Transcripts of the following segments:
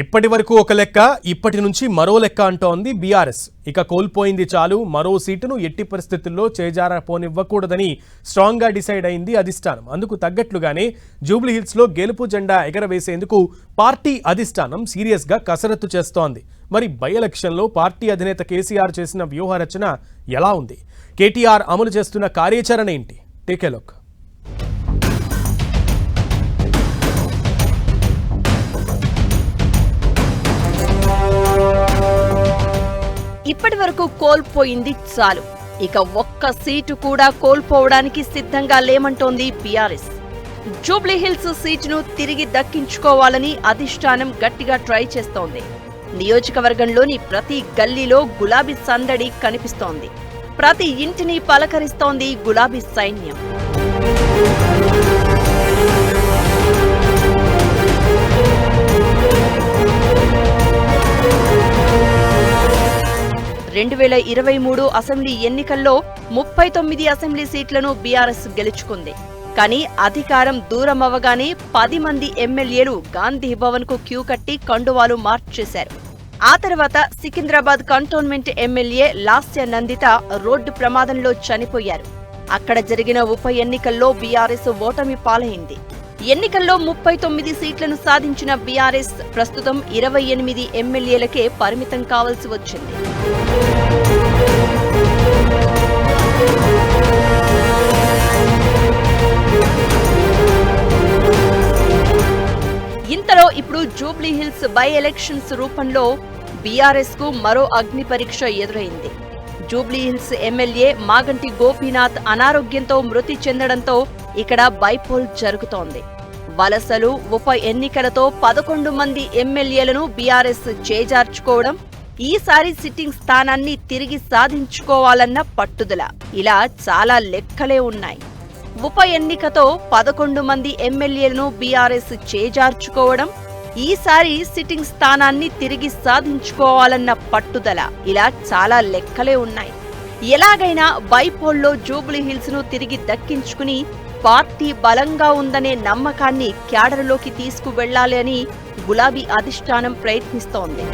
ఇప్పటి వరకు ఒక లెక్క ఇప్పటి నుంచి మరో లెక్క అంటోంది బీఆర్ఎస్. ఇక కోల్పోయింది చాలు మరో సీటును ఎట్టి పరిస్థితుల్లో చేజారపోనివ్వకూడదని స్ట్రాంగ్గా డిసైడ్ అయింది అధిష్టానం. అందుకు తగ్గట్లుగానే జూబ్లీహిల్స్లో గెలుపు జెండా ఎగరవేసేందుకు పార్టీ అధిష్టానం సీరియస్గా కసరత్తు చేస్తోంది. మరి బై ఎలక్షన్లో పార్టీ అధినేత కేసీఆర్ చేసిన వ్యూహరచన ఎలా ఉంది? కేటీఆర్ అమలు చేస్తున్న కార్యాచరణ ఏంటి? టేకేలోక్ ఇప్పటి వరకు కోల్పోయింది చాలు. ఇక ఒక్క సీటు కూడా కోల్పోవడానికి సిద్ధంగా లేమంటోంది బీఆర్ఎస్. జూబ్లీహిల్స్ సీటును తిరిగి దక్కించుకోవాలని అధిష్టానం గట్టిగా ట్రై చేస్తోంది. నియోజకవర్గంలోని ప్రతి గల్లీలో గులాబీ సందడి కనిపిస్తోంది. ప్రతి ఇంటిని పలకరిస్తోంది గులాబీ సైన్యం. రెండు వేల ఇరవై మూడు అసెంబ్లీ ఎన్నికల్లో ముప్పై తొమ్మిది అసెంబ్లీ సీట్లను బీఆర్ఎస్ గెలుచుకుంది. కానీ అధికారం దూరం అవ్వగానే పది మంది ఎమ్మెల్యేలు గాంధీ భవన్కు క్యూ కట్టి కండువాలు మార్చేశారు ఆ తర్వాత Secunderabad cantonment MLA Lasya Nanditha road ప్రమాదంలో చనిపోయారు. అక్కడ జరిగిన ఉప ఎన్నికల్లో బీఆర్ఎస్ ఓటమి పాలైంది. ఎన్నికల్లో ముప్పై తొమ్మిది సీట్లను సాధించిన బీఆర్ఎస్ ప్రస్తుతం ఇరవై ఎనిమిది ఎమ్మెల్యేలకే పరిమితం కావాల్సి వచ్చింది. ఇంతలో ఇప్పుడు జూబ్లీ హిల్స్ బై ఎలక్షన్స్ రూపంలో బీఆర్ఎస్కు మరో అగ్ని పరీక్ష ఎదురైంది. జూబ్లీ హిల్స్ ఎమ్మెల్యే మాగంటి గోపీనాథ్ అనారోగ్యంతో మృతి చెందడంతో ఇక్కడ బైపోల్ జరుగుతోంది. వలసలు ఉప ఎన్నికలతో పదకొండు మంది ఎమ్మెల్యేలను బీఆర్ఎస్ చేజార్చుకోవడం ఈసారి సిట్టింగ్ స్థానాన్ని తిరిగి సాధించుకోవాలన్న పట్టుదల. ఇలా చాలా లెక్కలే ఉన్నాయి. ఉప ఎన్నికతో పదకొండు మంది ఎమ్మెల్యేలను బీఆర్ఎస్ చేజార్చుకోవడం ఈసారి సిట్టింగ్ స్థానాన్ని తిరిగి సాధించుకోవాలన్న పట్టుదల. ఇలా చాలా లెక్కలే ఉన్నాయి. ఎలాగైనా బైపోల్లో జూబ్లీ హిల్స్ను తిరిగి దక్కించుకుని పార్టీ బలంగా ఉందనే నమ్మకాన్ని క్యాడర్లోకి తీసుకువెళ్ళాలి అని గులాబీ అధిష్టానం ప్రయత్నిస్తోంది.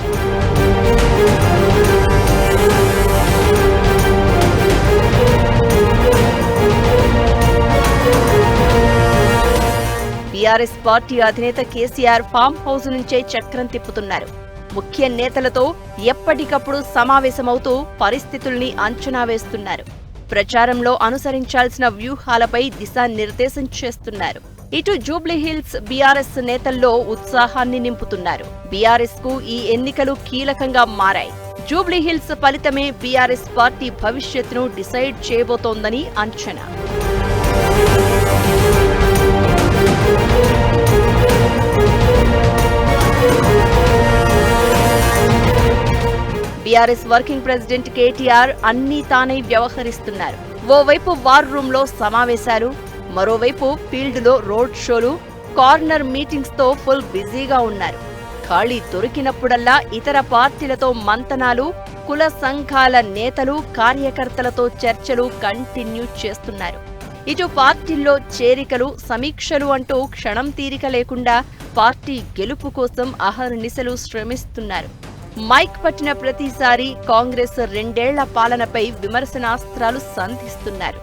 టీఆర్ఎస్ పార్టీ అధినేత కేసీఆర్ ఫామ్ హౌస్ నుంచే చక్రం తిప్పుతున్నారు. ముఖ్య నేతలతో ఎప్పటికప్పుడు సమావేశమవుతూ పరిస్థితుల్ని అంచనా వేస్తున్నారు. ప్రచారంలో అనుసరించాల్సిన వ్యూహాలపై దిశానిర్దేశం చేస్తున్నారు. ఇటు జూబ్లీహిల్స్ బీఆర్ఎస్ నేతల్లో ఉత్సాహాన్ని నింపుతున్నారు. బీఆర్ఎస్కు ఈ ఎన్నికలు కీలకంగా మారాయి. జూబ్లీహిల్స్ ఫలితమే బీఆర్ఎస్ పార్టీ భవిష్యత్తును డిసైడ్ చేయబోతోందని అంచనా. బీఆర్ఎస్ వర్కింగ్ ప్రెసిడెంట్ కేటీఆర్ అన్నీ తానే వ్యవహరిస్తున్నారు. ఓవైపు వార్ రూమ్లో సమావేశాలు మరోవైపు ఫీల్డ్లో రోడ్ షోలు కార్నర్ మీటింగ్స్తో ఫుల్ బిజీగా ఉన్నారు. ఖాళీ దొరికినప్పుడల్లా ఇతర పార్టీలతో మంతనాలు కుల సంఘాల నేతలు కార్యకర్తలతో చర్చలు కంటిన్యూ చేస్తున్నారు. ఇటు పార్టీల్లో చేరికలు సమీక్షలు అంటూ క్షణం తీరిక లేకుండా పార్టీ గెలుపు కోసం అహర్నిశలు శ్రమిస్తున్నారు. మైక్ పట్టిన ప్రతిసారి కాంగ్రెస్ రెండేళ్ళ పాలనపై విమర్శనాస్త్రాలు సంధిస్తున్నారు.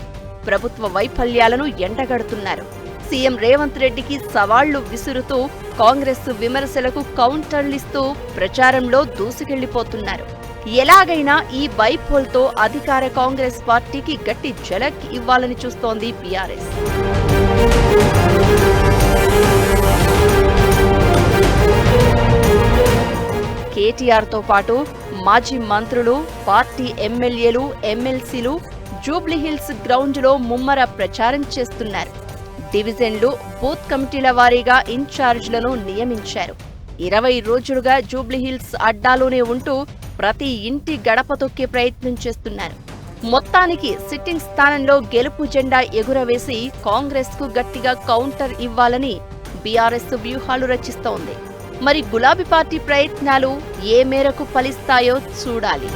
ప్రభుత్వ వైఫల్యాలను ఎండగడుతున్నారు. సీఎం రేవంత్ రెడ్డికి సవాళ్ళు విసురుతూ కాంగ్రెస్ విమర్శలకు కౌంటర్లిస్తూ ప్రచారంలో దూసుకెళ్ళిపోతున్నారు. ఎలాగైనా ఈ బైపోల్తో అధికార కాంగ్రెస్ పార్టీకి గట్టి జలక్ ఇవ్వాలని చూస్తోంది బీఆర్ఎస్. కేటీఆర్తో పాటు మాజీ మంత్రులు పార్టీ ఎమ్మెల్యేలు ఎమ్మెల్సీలు జూబ్లీహిల్స్ గ్రౌండ్లో ముమ్మర ప్రచారం చేస్తున్నారు. డివిజన్లు బూత్ కమిటీల వారీగా ఇన్ఛార్జ్లను నియమించారు. ఇరవై రోజులుగా జూబ్లీహిల్స్ అడ్డాలోనే ఉంటూ ప్రతి ఇంటి గడప తొక్కే ప్రయత్నం చేస్తున్నారు. మొత్తానికి సిట్టింగ్ స్థానంలో గెలుపు జెండా ఎగురవేసి కాంగ్రెస్కు గట్టిగా కౌంటర్ ఇవ్వాలని బీఆర్ఎస్ వ్యూహాలు రచిస్తోంది. మరి గులాబీ పార్టీ ప్రయత్నాలు ఏ మేరకు ఫలిస్తాయో చూడాలి.